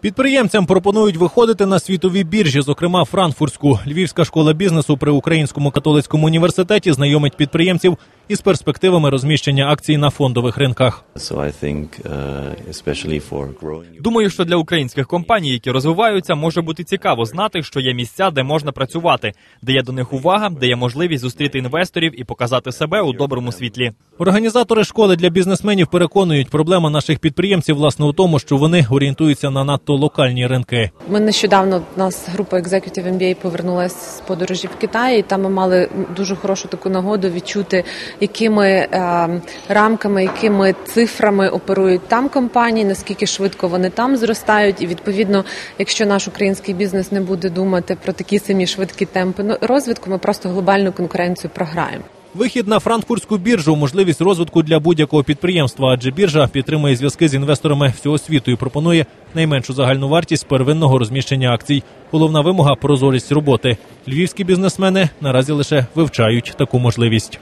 Підприємцям пропонують виходити на світові біржі, зокрема франкфуртську. Львівська школа бізнесу при Українському католицькому університеті знайомить підприємців із перспективами розміщення акцій на фондових ринках. Uh. Думаю, що для українських компаній, які розвиваються, може бути цікаво знати, що є місця, де можна працювати, де є до них увага, де є можливість зустріти інвесторів і показати себе у доброму світлі. Організатори школи для бізнесменів переконують, проблема наших підприємців власне у тому, що вони орієнтуються на надто локальні ринки. Ми нещодавно у нас група Executive MBA повернулася з подорожі в Китай, і там ми мали дуже хорошу таку нагоду відчути, якими е, рамками, якими цифрами оперують там компанії, наскільки швидко вони там зростають. І відповідно, якщо наш український бізнес не буде думати про такі самі швидкі темпи розвитку, ми просто глобальну конкуренцію програємо. Вихід на франкфуртську біржу можливість розвитку для будь-якого підприємства, адже біржа підтримує зв'язки з інвесторами всього світу і пропонує найменшу загальну вартість первинного розміщення акцій. Головна вимога прозорість роботи. Львівські бізнесмени наразі лише вивчають таку можливість.